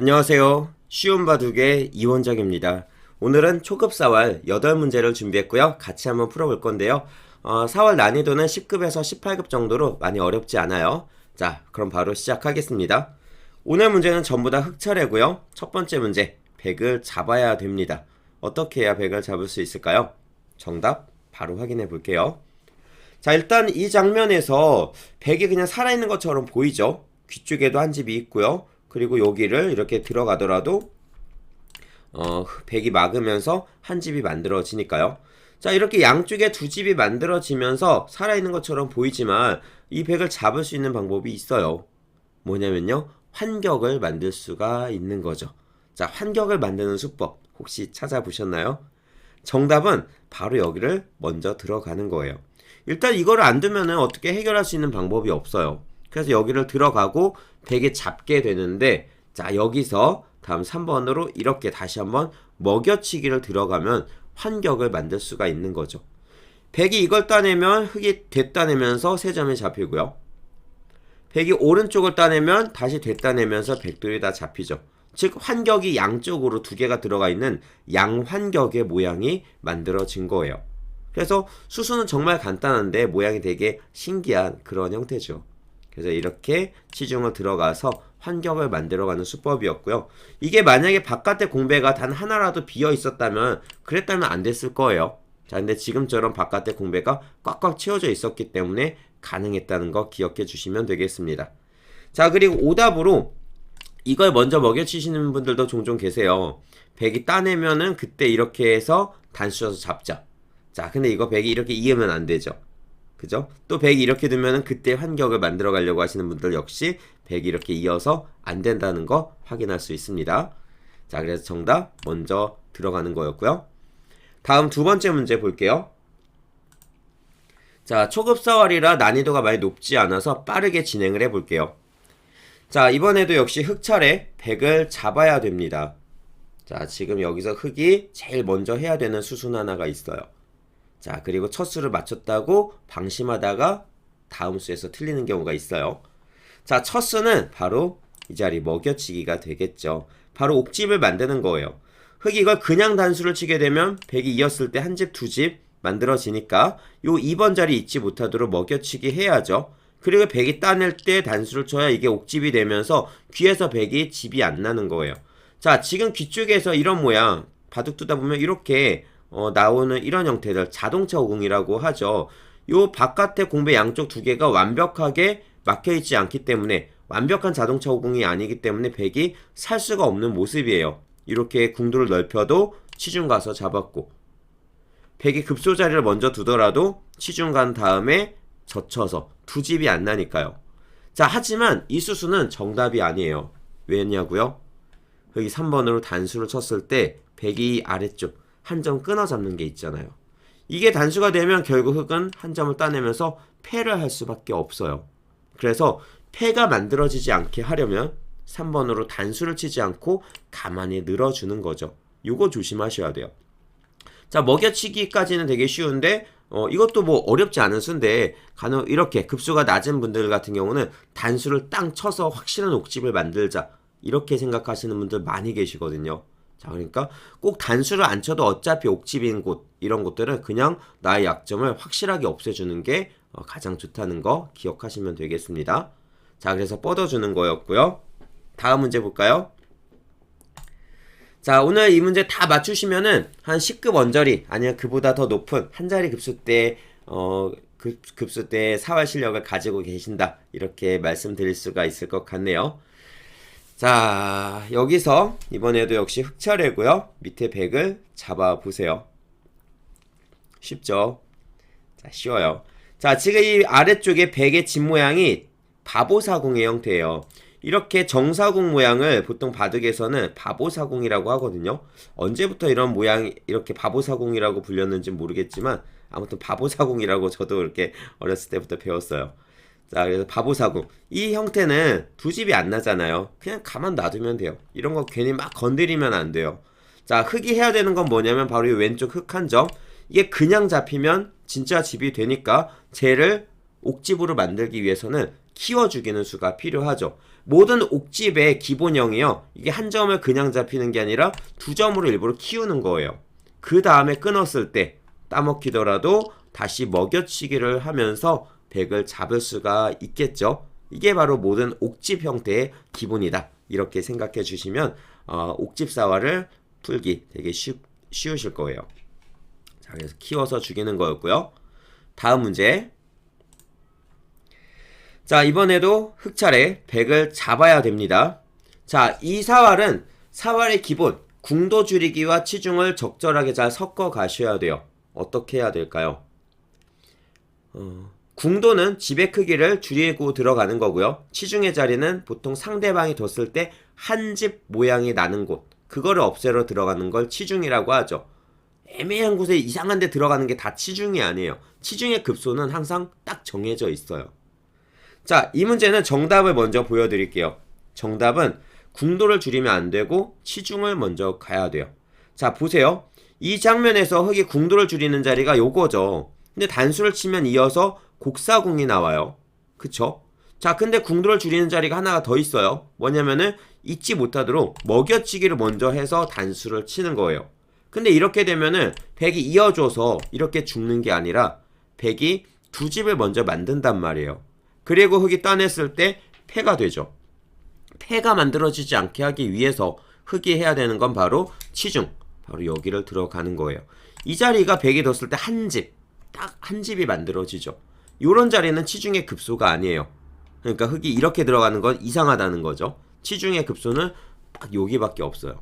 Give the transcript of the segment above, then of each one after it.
안녕하세요. 쉬운 바둑의 이원정입니다. 오늘은 초급 4월 8문제를 준비했고요. 같이 한번 풀어볼 건데요. 어, 4월 난이도는 10급에서 18급 정도로 많이 어렵지 않아요. 자, 그럼 바로 시작하겠습니다. 오늘 문제는 전부 다 흑철이고요. 첫 번째 문제, 백을 잡아야 됩니다. 어떻게 해야 백을 잡을 수 있을까요? 정답 바로 확인해 볼게요. 자, 일단 이 장면에서 백이 그냥 살아있는 것처럼 보이죠? 귀 쪽에도 한 집이 있고요. 그리고 여기를 이렇게 들어가더라도 어, 백이 막으면서 한 집이 만들어지니까요. 자, 이렇게 양쪽에 두 집이 만들어지면서 살아있는 것처럼 보이지만 이 백을 잡을 수 있는 방법이 있어요. 뭐냐면요. 환격을 만들 수가 있는 거죠. 자, 환격을 만드는 수법 혹시 찾아보셨나요? 정답은 바로 여기를 먼저 들어가는 거예요. 일단 이거를 안 두면은 어떻게 해결할 수 있는 방법이 없어요. 그래서 여기를 들어가고 백에 잡게 되는데 자 여기서 다음 3번으로 이렇게 다시 한번 먹여치기를 들어가면 환격을 만들 수가 있는 거죠. 백이 이걸 따내면 흑이 됐다내면서 세 점이 잡히고요. 백이 오른쪽을 따내면 다시 됐다내면서 백돌이 다 잡히죠. 즉 환격이 양쪽으로 두 개가 들어가 있는 양환격의 모양이 만들어진 거예요. 그래서 수수는 정말 간단한데 모양이 되게 신기한 그런 형태죠. 그래서 이렇게 시중을 들어가서 환경을 만들어가는 수법이었고요. 이게 만약에 바깥에 공배가 단 하나라도 비어 있었다면 그랬다면 안 됐을 거예요. 자, 근데 지금처럼 바깥에 공배가 꽉꽉 채워져 있었기 때문에 가능했다는 거 기억해 주시면 되겠습니다. 자, 그리고 오답으로 이걸 먼저 먹여치시는 분들도 종종 계세요. 백이 따내면은 그때 이렇게 해서 단수셔서 잡자. 자, 근데 이거 백이 이렇게 이으면 안 되죠. 그죠? 또 100이 이렇게 두면은 그때 환격을 만들어 가려고 하시는 분들 역시 100이 이렇게 이어서 안 된다는 거 확인할 수 있습니다. 자, 그래서 정답 먼저 들어가는 거였고요. 다음 두 번째 문제 볼게요. 자, 초급 사월이라 난이도가 많이 높지 않아서 빠르게 진행을 해 볼게요. 자, 이번에도 역시 흑철에 100을 잡아야 됩니다. 자, 지금 여기서 흑이 제일 먼저 해야 되는 수순 하나가 있어요. 자, 그리고 첫 수를 맞췄다고 방심하다가 다음 수에서 틀리는 경우가 있어요. 자, 첫 수는 바로 이 자리 먹여치기가 되겠죠. 바로 옥집을 만드는 거예요. 흑이 이걸 그냥 단수를 치게 되면 백이 이었을 때 한 집, 두 집 만들어지니까 요 2번 자리 잊지 못하도록 먹여치기 해야죠. 그리고 백이 따낼 때 단수를 쳐야 이게 옥집이 되면서 귀에서 백이 집이 안 나는 거예요. 자, 지금 귀 쪽에서 이런 모양 바둑 두다 보면 이렇게 어, 나오는 이런 형태들 자동차 오공이라고 하죠. 요 바깥에 공배 양쪽 두 개가 완벽하게 막혀 있지 않기 때문에 완벽한 자동차 오공이 아니기 때문에 백이 살 수가 없는 모습이에요. 이렇게 궁도를 넓혀도 치중 가서 잡았고 백이 급소 자리를 먼저 두더라도 치중 간 다음에 젖혀서 두 집이 안 나니까요. 자, 하지만 이 수수는 정답이 아니에요. 왜냐고요? 여기 3번으로 단수를 쳤을 때 백이 아래쪽 한 점 끊어 잡는 게 있잖아요. 이게 단수가 되면 결국 흑은 한 점을 따내면서 패를 할 수밖에 없어요. 그래서 패가 만들어지지 않게 하려면 3번으로 단수를 치지 않고 가만히 늘어주는 거죠. 요거 조심하셔야 돼요. 자, 먹여치기까지는 되게 쉬운데 어, 이것도 뭐 어렵지 않은 수인데 간혹 이렇게 급수가 낮은 분들 같은 경우는 단수를 땅 쳐서 확실한 옥집을 만들자 이렇게 생각하시는 분들 많이 계시거든요. 자, 그러니까 꼭 단수를 안 쳐도 어차피 옥집인 곳, 이런 곳들은 그냥 나의 약점을 확실하게 없애주는 게 어, 가장 좋다는 거 기억하시면 되겠습니다. 자, 그래서 뻗어주는 거였고요. 다음 문제 볼까요? 자, 오늘 이 문제 다 맞추시면은 한 10급 원저리, 아니면 그보다 더 높은 한 자리 급수 때, 어, 급, 급수 때 사활 실력을 가지고 계신다. 이렇게 말씀드릴 수가 있을 것 같네요. 자, 여기서 이번에도 역시 흑철이고요. 밑에 백을 잡아 보세요. 쉽죠? 자, 쉬워요. 자, 지금 이 아래쪽에 백의 집 모양이 바보사궁의 형태예요. 이렇게 정사궁 모양을 보통 바둑에서는 바보사궁이라고 하거든요. 언제부터 이런 모양이 이렇게 바보사궁이라고 불렸는지 모르겠지만 아무튼 바보사궁이라고 저도 이렇게 어렸을 때부터 배웠어요. 자, 그래서 바보사궁. 이 형태는 두 집이 안 나잖아요. 그냥 가만 놔두면 돼요. 이런 거 괜히 막 건드리면 안 돼요. 자, 흙이 해야 되는 건 뭐냐면 바로 이 왼쪽 흙 한 점. 이게 그냥 잡히면 진짜 집이 되니까 쟤를 옥집으로 만들기 위해서는 키워 죽이는 수가 필요하죠. 모든 옥집의 기본형이요. 이게 한 점을 그냥 잡히는 게 아니라 두 점으로 일부러 키우는 거예요. 그 다음에 끊었을 때 따먹히더라도 다시 먹여치기를 하면서 백을 잡을 수가 있겠죠. 이게 바로 모든 옥집 형태의 기본이다. 이렇게 생각해 주시면 어, 옥집 사화를 풀기 되게 쉬, 쉬우실 거예요. 자, 그래서 키워서 죽이는 거였고요. 다음 문제. 자, 이번에도 흑차례 100을 잡아야 됩니다. 자, 이 사활은 사활의 기본, 궁도 줄이기와 치중을 적절하게 잘 섞어 가셔야 돼요. 어떻게 해야 될까요? 어, 궁도는 집의 크기를 줄이고 들어가는 거고요. 치중의 자리는 보통 상대방이 뒀을 때 한 집 모양이 나는 곳, 그거를 없애러 들어가는 걸 치중이라고 하죠. 애매한 곳에 이상한 데 들어가는 게 다 치중이 아니에요. 치중의 급소는 항상 딱 정해져 있어요. 자, 이 문제는 정답을 먼저 보여드릴게요. 정답은 궁도를 줄이면 안 되고 치중을 먼저 가야 돼요. 자, 보세요. 이 장면에서 흙이 궁도를 줄이는 자리가 요거죠. 근데 단수를 치면 이어서 곡사궁이 나와요. 그쵸? 자, 근데 궁도를 줄이는 자리가 하나가 더 있어요. 뭐냐면은 잊지 못하도록 먹여치기를 먼저 해서 단수를 치는 거예요. 근데 이렇게 되면은 백이 이어줘서 이렇게 죽는 게 아니라 백이 두 집을 먼저 만든단 말이에요. 그리고 흙이 따냈을 때 패가 되죠. 패가 만들어지지 않게 하기 위해서 흙이 해야 되는 건 바로 치중. 바로 여기를 들어가는 거예요. 이 자리가 백이 뒀을 때 한 집, 딱 한 집이 만들어지죠. 요런 자리는 치중의 급소가 아니에요. 그러니까 흙이 이렇게 들어가는 건 이상하다는 거죠. 치중의 급소는 딱 여기밖에 없어요.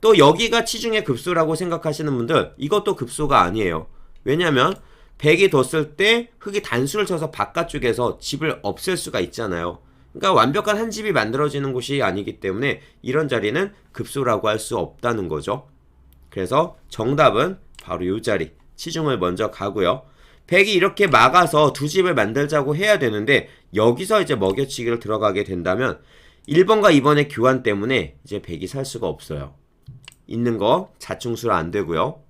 또 여기가 치중의 급소라고 생각하시는 분들 이것도 급소가 아니에요. 왜냐면 백이 뒀을 때 흙이 단수를 쳐서 바깥쪽에서 집을 없앨 수가 있잖아요. 그러니까 완벽한 한 집이 만들어지는 곳이 아니기 때문에 이런 자리는 급소라고 할 수 없다는 거죠. 그래서 정답은 바로 이 자리 치중을 먼저 가고요. 백이 이렇게 막아서 두 집을 만들자고 해야 되는데 여기서 이제 먹여치기를 들어가게 된다면 1번과 2번의 교환 때문에 이제 백이 살 수가 없어요. 있는 거 자충수로 안 되고요.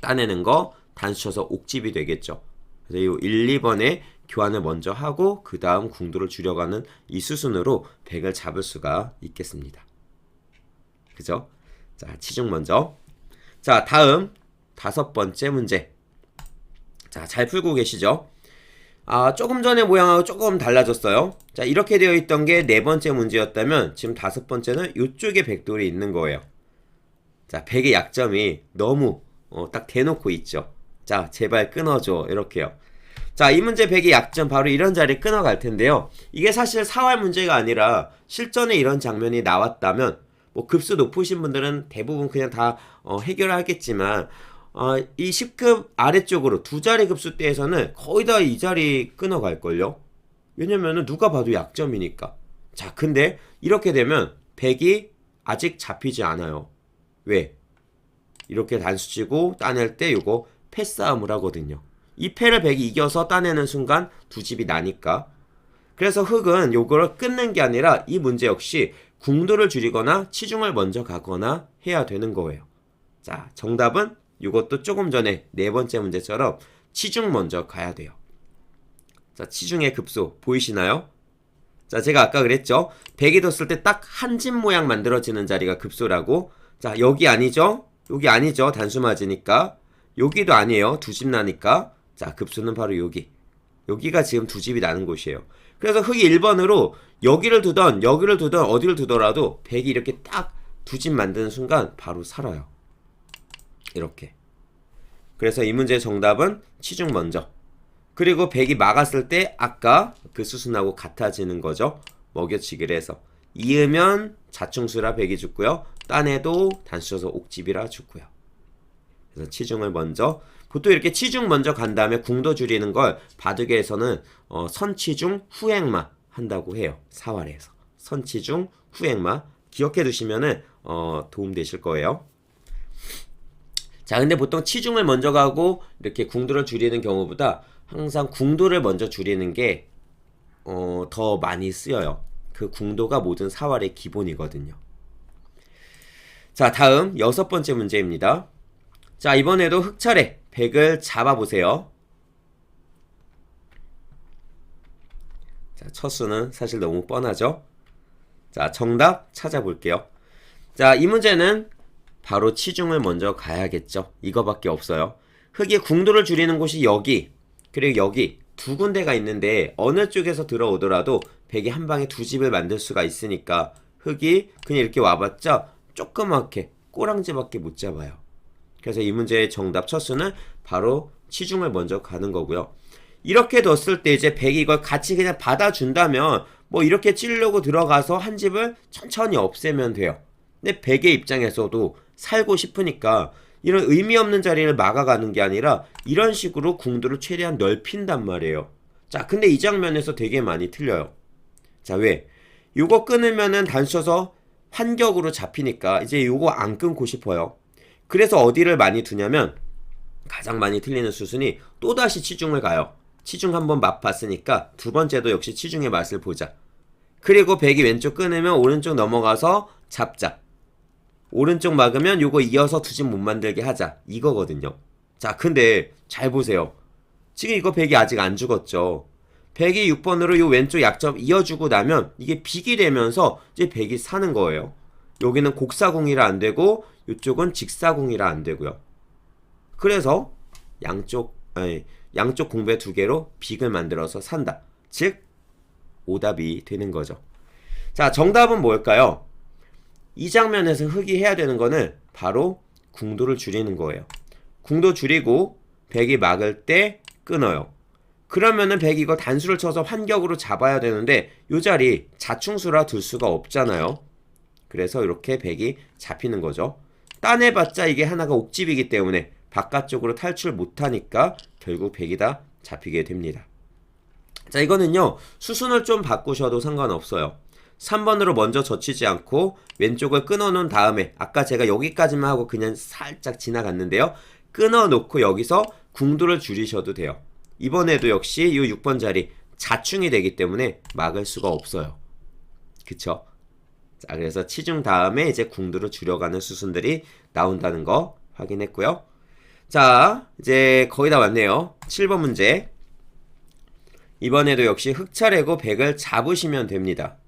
따내는 거 단수 쳐서 옥집이 되겠죠. 그래서 이 1, 2번에 교환을 먼저 하고 그 다음 궁도를 줄여가는 이 수순으로 백을 잡을 수가 있겠습니다. 그죠? 자, 치중 먼저. 자, 다음 다섯 번째 문제. 자, 잘 풀고 계시죠? 아, 조금 전에 모양하고 조금 달라졌어요. 자, 이렇게 되어 있던 게 네 번째 문제였다면 지금 다섯 번째는 이쪽에 백돌이 있는 거예요. 자, 백의 약점이 너무 어, 딱 대놓고 있죠. 자, 제발 끊어줘. 이렇게요. 자, 이 문제 백의 약점 바로 이런 자리에 끊어갈 텐데요. 이게 사실 사활 문제가 아니라 실전에 이런 장면이 나왔다면 뭐 급수 높으신 분들은 대부분 그냥 다 어, 해결하겠지만 어, 이 10급 아래쪽으로 두 자리 급수대에서는 거의 다 이 자리 끊어갈걸요? 왜냐면은 누가 봐도 약점이니까. 자, 근데 이렇게 되면 백이 아직 잡히지 않아요. 왜? 이렇게 단수치고 따낼 때 요거 패싸움을 하거든요. 이 패를 백이 이겨서 따내는 순간 두 집이 나니까. 그래서 흑은 요거를 끊는 게 아니라 이 문제 역시 궁도를 줄이거나 치중을 먼저 가거나 해야 되는 거예요. 자, 정답은 이것도 조금 전에 네 번째 문제처럼 치중 먼저 가야 돼요. 자, 치중의 급소 보이시나요? 자, 제가 아까 그랬죠? 백이 뒀을 때 딱 한 집 모양 만들어지는 자리가 급소라고. 자, 여기 아니죠? 여기 아니죠? 단수 맞으니까. 여기도 아니에요. 두 집 나니까. 자, 급수는 바로 여기. 여기가 지금 두 집이 나는 곳이에요. 그래서 흙이 1번으로 여기를 두던 여기를 두던 어디를 두더라도 백이 이렇게 딱 두 집 만드는 순간 바로 살아요. 이렇게. 그래서 이 문제의 정답은 치중 먼저. 그리고 백이 막았을 때 아까 그 수순하고 같아지는 거죠. 먹여치기를 해서. 이으면 자충수라 백이 죽고요. 딴에도 단수셔서 옥집이라 죽고요. 그래서 치중을 먼저 보통 이렇게 치중 먼저 간 다음에 궁도 줄이는 걸 바둑에서는 어, 선치중 후행마 한다고 해요. 사활에서 선치중 후행마 기억해 두시면은 어, 도움 되실 거예요. 자, 근데 보통 치중을 먼저 가고 이렇게 궁도를 줄이는 경우보다 항상 궁도를 먼저 줄이는 게 어, 더 많이 쓰여요. 그 궁도가 모든 사활의 기본이거든요. 자, 다음 여섯 번째 문제입니다. 자, 이번에도 흑차례 100을 잡아보세요. 자, 첫 수는 사실 너무 뻔하죠? 자, 정답 찾아볼게요. 자, 이 문제는 바로 치중을 먼저 가야겠죠. 이거밖에 없어요. 흙의 궁도를 줄이는 곳이 여기, 그리고 여기 두 군데가 있는데 어느 쪽에서 들어오더라도 백이 한 방에 두 집을 만들 수가 있으니까 흙이 그냥 이렇게 와봤자 조그맣게 꼬랑지밖에 못 잡아요. 그래서 이 문제의 정답 첫 수는 바로 치중을 먼저 가는 거고요. 이렇게 뒀을 때 이제 백이 이걸 같이 그냥 받아준다면 뭐 이렇게 찌르려고 들어가서 한 집을 천천히 없애면 돼요. 근데 백의 입장에서도 살고 싶으니까 이런 의미 없는 자리를 막아가는 게 아니라 이런 식으로 궁도를 최대한 넓힌단 말이에요. 자, 근데 이 장면에서 되게 많이 틀려요. 자, 왜? 요거 끊으면은 단서서 환격으로 잡히니까 이제 요거 안 끊고 싶어요. 그래서 어디를 많이 두냐면 가장 많이 틀리는 수순이 또다시 치중을 가요. 치중 한번 맛봤으니까 두 번째도 역시 치중의 맛을 보자. 그리고 백이 왼쪽 끊으면 오른쪽 넘어가서 잡자. 오른쪽 막으면 요거 이어서 두집못 만들게 하자. 이거거든요. 자, 근데 잘 보세요. 지금 이거 백이 아직 안 죽었죠. 백이 6번으로 요 왼쪽 약점 이어주고 나면 이게 빅이 되면서 이제 백이 사는 거예요. 여기는 곡사공이라 안 되고 이쪽은 직사공이라 안 되고요. 그래서 양쪽 아니, 양쪽 공배 두 개로 빅을 만들어서 산다. 즉 오답이 되는 거죠. 자, 정답은 뭘까요? 이 장면에서 흑이 해야 되는 거는 바로 궁도를 줄이는 거예요. 궁도 줄이고 백이 막을 때 끊어요. 그러면은 백이 이거 단수를 쳐서 환격으로 잡아야 되는데 요 자리 자충수라 둘 수가 없잖아요. 그래서 이렇게 백이 잡히는 거죠. 따내봤자 이게 하나가 옥집이기 때문에 바깥쪽으로 탈출 못하니까 결국 백이 다 잡히게 됩니다. 자 이거는요 수순을 좀 바꾸셔도 상관없어요. 3번으로 먼저 젖히지 않고 왼쪽을 끊어 놓은 다음에 아까 제가 여기까지만 하고 그냥 살짝 지나갔는데요. 끊어 놓고 여기서 궁도를 줄이셔도 돼요. 이번에도 역시 이 6번 자리 자충이 되기 때문에 막을 수가 없어요. 그쵸? 자, 그래서 치중 다음에 이제 궁도를 줄여가는 수순들이 나온다는 거 확인했고요. 자, 이제 거의 다 왔네요. 7번 문제. 이번에도 역시 흑차례고 백을 잡으시면 됩니다.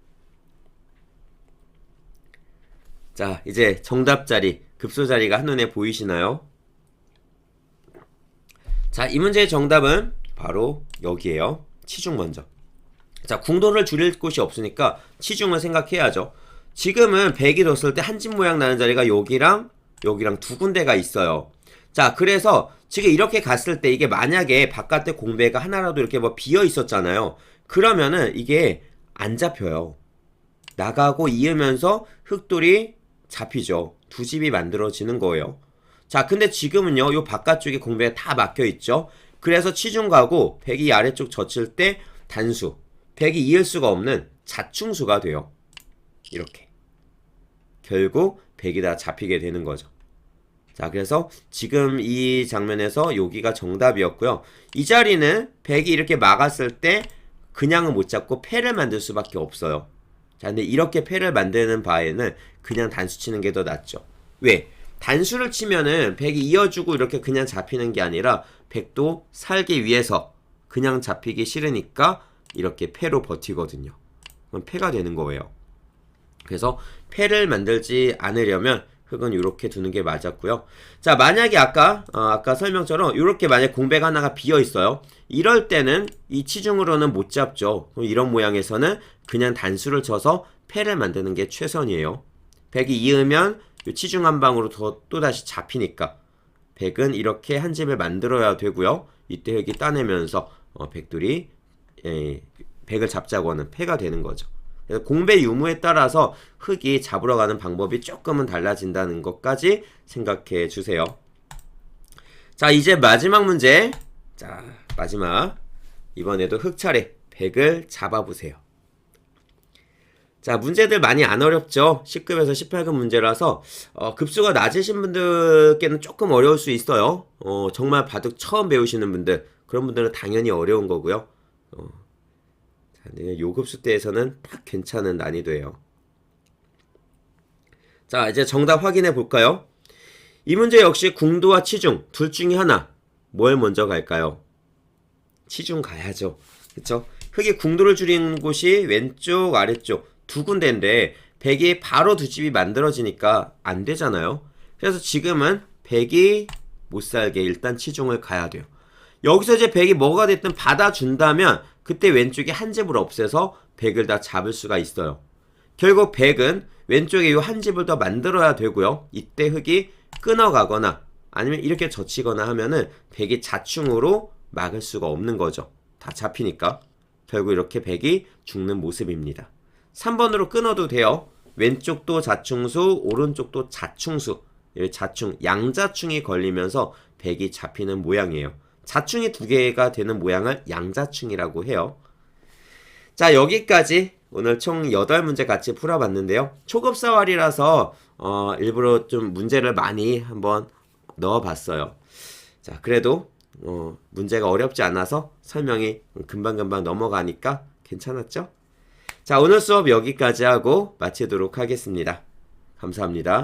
자, 이제 정답 자리, 급소 자리가 한눈에 보이시나요? 자, 이 문제의 정답은 바로 여기에요. 치중 먼저. 자, 궁도를 줄일 곳이 없으니까 치중을 생각해야죠. 지금은 백이 뒀을 때 한집 모양 나는 자리가 여기랑 여기랑 두 군데가 있어요. 자, 그래서 지금 이렇게 갔을 때 이게 만약에 바깥에 공배가 하나라도 이렇게 뭐 비어 있었잖아요. 그러면은 이게 안 잡혀요. 나가고 이으면서 흑돌이 잡히죠. 두 집이 만들어지는 거예요. 자, 근데 지금은요, 요 바깥쪽에 공배가 다 막혀 있죠. 그래서 치중 가고 백이 아래쪽 젖힐 때 단수, 백이 이을 수가 없는 자충수가 돼요. 이렇게. 결국 백이 다 잡히게 되는 거죠. 자, 그래서 지금 이 장면에서 여기가 정답이었고요. 이 자리는 백이 이렇게 막았을 때 그냥은 못 잡고 패를 만들 수밖에 없어요. 자, 근데 이렇게 패를 만드는 바에는 그냥 단수 치는 게 더 낫죠. 왜? 단수를 치면은 백이 이어주고 이렇게 그냥 잡히는 게 아니라 백도 살기 위해서 그냥 잡히기 싫으니까 이렇게 패로 버티거든요. 그럼 패가 되는 거예요. 그래서 패를 만들지 않으려면 흙은 이렇게 두는 게 맞았고요. 자, 만약에 아까 어, 아까 설명처럼 이렇게 만약 공백 하나가 비어 있어요. 이럴 때는 이 치중으로는 못 잡죠. 이런 모양에서는 그냥 단수를 쳐서 패를 만드는 게 최선이에요. 백이 이으면 이 치중 한 방으로 더 또다시 잡히니까 백은 이렇게 한 집을 만들어야 되고요. 이때 흙이 따내면서 어, 백들이 예, 백을 잡자고 하는 패가 되는 거죠. 그래서 공배 유무에 따라서 흙이 잡으러 가는 방법이 조금은 달라진다는 것까지 생각해 주세요. 자, 이제 마지막 문제. 자, 마지막. 이번에도 흙 차례. 백을 잡아보세요. 자, 문제들 많이 안 어렵죠? 10급에서 18급 문제라서, 어, 급수가 낮으신 분들께는 조금 어려울 수 있어요. 어, 정말 바둑 처음 배우시는 분들, 그런 분들은 당연히 어려운 거고요. 어, 요 급수 때에서는 딱 괜찮은 난이도예요. 자, 이제 정답 확인해 볼까요? 이 문제 역시 궁도와 치중, 둘 중에 하나. 뭘 먼저 갈까요? 치중 가야죠. 그쵸? 흙의 궁도를 줄이는 곳이 왼쪽, 아래쪽 두 군데인데 100이 바로 두 집이 만들어지니까 안 되잖아요. 그래서 지금은 100이 못 살게 일단 치중을 가야 돼요. 여기서 이제 100이 뭐가 됐든 받아준다면 그때 왼쪽에 한 집을 없애서 100을 다 잡을 수가 있어요. 결국 100은 왼쪽에 이 한 집을 더 만들어야 되고요. 이때 흙이 끊어가거나 아니면 이렇게 젖히거나 하면은 100이 자충으로 막을 수가 없는 거죠. 다 잡히니까. 결국 이렇게 100이 죽는 모습입니다. 3번으로 끊어도 돼요. 왼쪽도 자충수, 오른쪽도 자충수. 자충, 양자충이 걸리면서 100이 잡히는 모양이에요. 자충이 두 개가 되는 모양을 양자충이라고 해요. 자, 여기까지 오늘 총 8문제 같이 풀어봤는데요. 초급사활이라서 어, 일부러 좀 문제를 많이 한번 넣어봤어요. 자, 그래도 어, 문제가 어렵지 않아서 설명이 금방금방 넘어가니까 괜찮았죠? 자, 오늘 수업 여기까지 하고 마치도록 하겠습니다. 감사합니다.